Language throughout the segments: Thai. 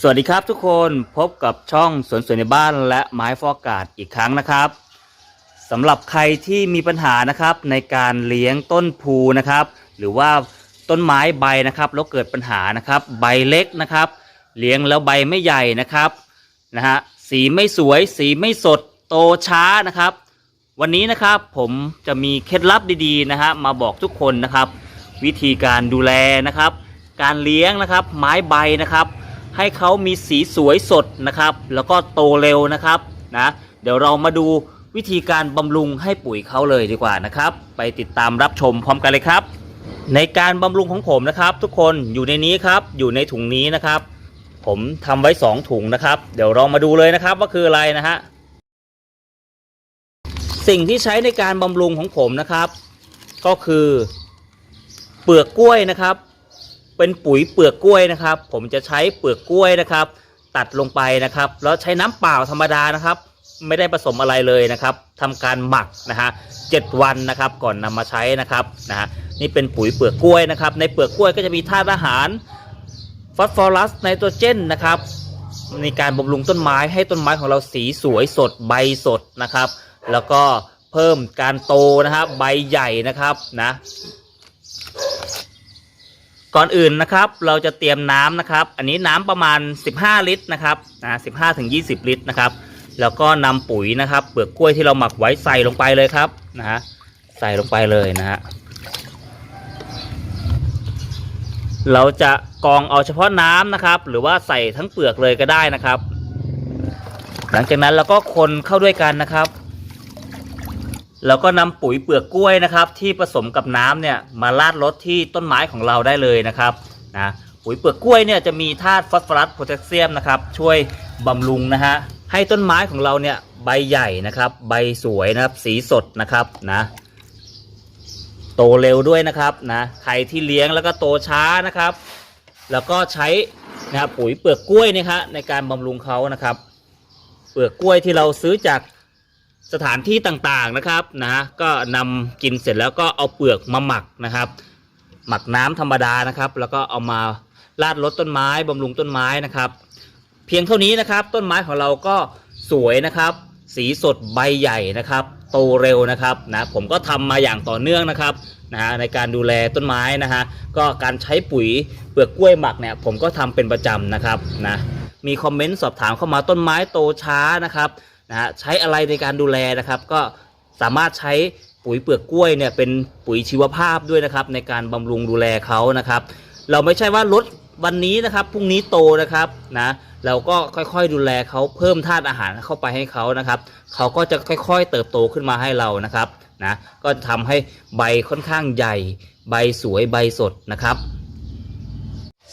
สวัสดีครับทุกคนพบกับช่องสวนสวยในบ้านและไม้ฟอกอากาศอีกครั้งนะครับสำหรับใครที่มีปัญหานะครับในการเลี้ยงต้นพูนะครับ หรือว่าต้นไม้ใบนะครับแล้วเกิดปัญหานะครับ ใบเล็กนะครับ เลี้ยงแล้วใบไม่ใหญ่นะครับนะฮะสีไม่สวย สีไม่สดโตช้านะครับ วันนี้นะครับผมจะมีเคล็ดลับดีๆนะฮะมาบอกทุกคนนะครับ วิธีการดูแลนะครับ การเลี้ยงนะครับไม้ใบนะครับ ให้เขามีสีสวยสดนะครับ แล้วก็โตเร็วนะครับนะเดี๋ยวเรามาดูวิธีการบำรุงให้ปุ๋ยเขาเลยดีกว่านะครับ ไปติดตามรับชมพร้อมกันเลยครับ ในการบำรุงของผมนะครับ ทุกคนอยู่ในนี้ครับอยู่ในถุงนี้นะครับ ผมทำไว้ 2 ถุงนะครับ เดี๋ยวเรามาดูเลยนะครับว่าคืออะไรนะฮะสิ่งที่ใช้ในการบำรุงของผมนะครับ ก็คือเปลือกกล้วยนะครับ เป็นปุ๋ยเปลือกกล้วยนะครับ ผมจะใช้เปลือกกล้วยนะครับ ตัดลงไปนะครับ แล้วใช้น้ำเปล่าธรรมดานะครับ ไม่ได้ผสมอะไรเลยนะครับทำการหมักนะฮะเจ็ดวันนะครับ ก่อนนำมาใช้นะครับนะฮะนี่เป็นปุ๋ยเปลือกกล้วยนะครับ ในเปลือกกล้วยก็จะมีธาตุอาหารฟอสฟอรัสไนโตรเจนนะครับในการบำรุงต้นไม้ให้ต้นไม้ของเราสีสวยสดใบสดนะครับ แล้วก็เพิ่มการโตนะครับ ใบใหญ่นะครับนะ ก่อนอื่นนะครับเราจะเตรียมน้ำนะครับ อันนี้น้ำประมาณ 15 ลิตรนะครับนะ15ถึง20ลิตรนะครับ แล้วก็นำปุ๋ยนะครับ เปลือกกล้วยที่เราหมักไว้ใส่ลงไปเลยครับนะฮะใส่ลงไปเลยนะฮะเราจะกองเอาเฉพาะน้ำนะครับ หรือว่าใส่ทั้งเปลือกเลยก็ได้นะครับ หลังจากนั้นเราก็คนเข้าด้วยกันนะครับ แล้วก็นำปุ๋ยเปลือกกล้วยนะครับ ที่ผสมกับน้ำเนี่ยมาราดรดที่ต้นไม้ของเราได้เลยนะครับนะปุ๋ยเปลือกกล้วยเนี่ยจะมีธาตุฟอสฟอรัสโพแทสเซียมนะครับช่วยบำรุงนะฮะให้ต้นไม้ของเราเนี่ยใบใหญ่นะครับ ใบสวยนะครับสีสดนะครับนะโตเร็วด้วยนะครับนะใครที่เลี้ยงแล้วก็โตช้านะครับ แล้วก็ใช้นะครับปุ๋ยเปลือกกล้วยนยครับในการบำรุงเขานะครับ เปลือกกล้วยที่เราซื้อจาก สถานที่ต่างๆนะครับนะก็นำกินเสร็จแล้วก็เอาเปลือกมาหมักนะครับ หมักน้ำธรรมดานะครับ แล้วก็เอามาราดรดต้นไม้บำรุงต้นไม้นะครับ เพียงเท่านี้นะครับ ต้นไม้ของเราก็สวยนะครับ สีสดใบใหญ่นะครับ โตเร็วนะครับนะผมก็ทำมาอย่างต่อเนื่องนะครับนะฮะในการดูแลต้นไม้นะฮะก็การใช้ปุ๋ยเปลือกกล้วยหมักเนี่ยผมก็ทำเป็นประจำนะครับนะมีคอมเมนต์สอบถามเข้ามาต้นไม้โตช้านะครับ นะฮะใช้อะไรในการดูแลนะครับ ก็สามารถใช้ปุ๋ยเปลือกกล้วยเนี่ยเป็นปุ๋ยชีวภาพด้วยนะครับ ในการบำรุงดูแลเขานะครับ เราไม่ใช่ว่าลดวันนี้นะครับพรุ่งนี้โตนะครับนะเราก็ค่อยๆดูแลเขาเพิ่มธาตุอาหารเข้าไปให้เขานะครับเขาก็จะค่อยๆ เติบโตขึ้นมาให้เรานะครับนะก็ทำให้ใบค่อนข้างใหญ่ ใบสวยใบสดนะครับ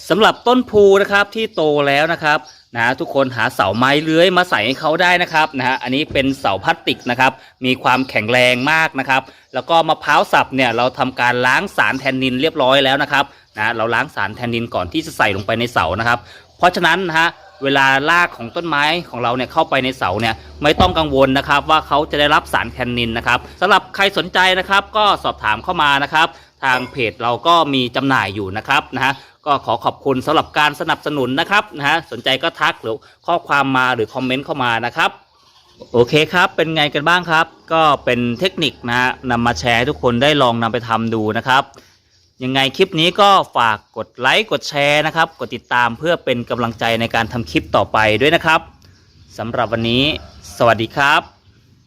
สำหรับต้นพูนะครับที่โตแล้วนะครับ นะทุกคนหาเสาไม้เลื้อยมาใส่ให้เขาได้นะครับนะฮะอันนี้เป็นเสาพลาสติกนะครับ มีความแข็งแรงมากนะครับ แล้วก็มะพร้าวสับเนี่ยเราทำการล้างสารแทนนินเรียบร้อยแล้วนะครับนะเราล้างสารแทนนินก่อนที่จะใส่ลงไปในเสานะครับ เพราะฉะนั้นนะฮะเวลารากของต้นไม้ของเราเนี่ยเข้าไปในเสาเนี่ยไม่ต้องกังวลนะครับ ว่าเขาจะได้รับสารแทนนินนะครับสำหรับใครสนใจนะครับ ก็สอบถามเข้ามานะครับ ทางเพจเราก็มีจำหน่ายอยู่นะครับนะฮะ ก็ขอขอบคุณสำหรับการสนับสนุนนะครับนะฮะสนใจก็ทักหรือข้อความมาหรือคอมเมนต์เข้ามานะครับโอเคครับ เป็นไงกันบ้างครับ ก็เป็นเทคนิคนะฮะนำมาแชร์ให้ทุกคนได้ลองนำไปทำดูนะครับ ยังไงคลิปนี้ก็ฝากกดไลค์กดแชร์นะครับ กดติดตามเพื่อเป็นกำลังใจในการทำคลิปต่อไปด้วยนะครับสำหรับวันนี้ สวัสดีครับ